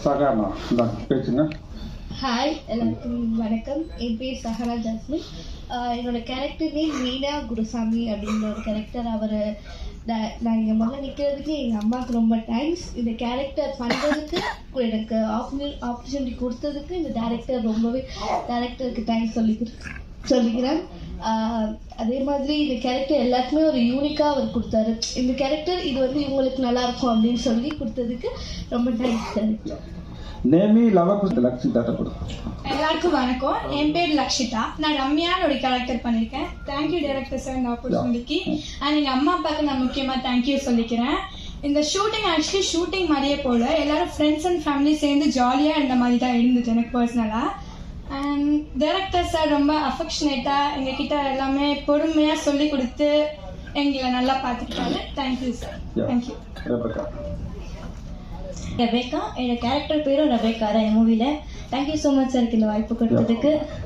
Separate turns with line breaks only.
சகாமா பேசுங்க.
ஹாய் எல்லாருக்கும் வணக்கம். என் பேர் சஹரா ஜாஸ்மின். என்னோட கேரக்டர் நேம் மீனா குருசாமி அப்படின்ற ஒரு கேரக்டர் அவர் நான் இங்கே முதல்ல நிற்கிறதுக்கு எங்கள் அம்மாவுக்கு ரொம்ப தேங்க்ஸ் இந்த கேரக்டர் பண்ணுறதுக்கு எனக்கு ஆப்பர்ச்சுனிட்டி கொடுத்ததுக்கு இந்த டேரக்டர் ரொம்பவே டேரக்டருக்கு தேங்க்ஸ் சொல்லி சொல்லிக்கிறேன். அதே மாதிரி இந்த கேரக்டர் எல்லாருக்குமே ஒரு யூனிக்காக அவர் கொடுத்தாரு. இந்த கேரக்டர் இது வந்து இவங்களுக்கு நல்லா இருக்கும் அப்படின்னு சொல்லி கொடுத்ததுக்கு ரொம்ப தேங்க்ஸ்
நேமி லவகுஷ் லக்ஷி தாட்ட கொடு
எல்லாருக்கும் வணக்கம். என் பேர் லக்ஷிதா. நான் ரம்யான்னு ஒரு கேரக்டர் பண்ணியிருக்கேன் தேங்க்யூ டேரக்டர் சார் இந்த ஆப்பர்ச்சுனிட்டிக்கு அண்ட் எங்கள் அம்மா அப்பாவுக்கு நான் முக்கியமாக தேங்க்யூ சொல்லிக்கிறேன். இந்த ஷூட்டிங் ஆக்சுவலி ஷூட்டிங் மாதிரியே போல எல்லாரும் ஃப்ரெண்ட்ஸ் அண்ட் ஃபேமிலி சேர்ந்து ஜாலியாக இருந்த மாதிரி தான் இருந்துச்சு எனக்கு பர்சனலாக டேரக்டர் சார் ரொம்ப அஃபெக்ஷனேட்டாக எங்ககிட்ட எல்லாமே பொறுமையாக சொல்லி கொடுத்து எங்களை நல்லா பார்த்துக்கிட்டாரு. Thank you sir thank you
Rebecca என்னோட கேரக்டர் பேரும் ரெபேக்கா தான் இந்த மூவியில் தேங்க்யூ ஸோ மச் சார் இந்த வாய்ப்பு கொடுத்ததுக்கு.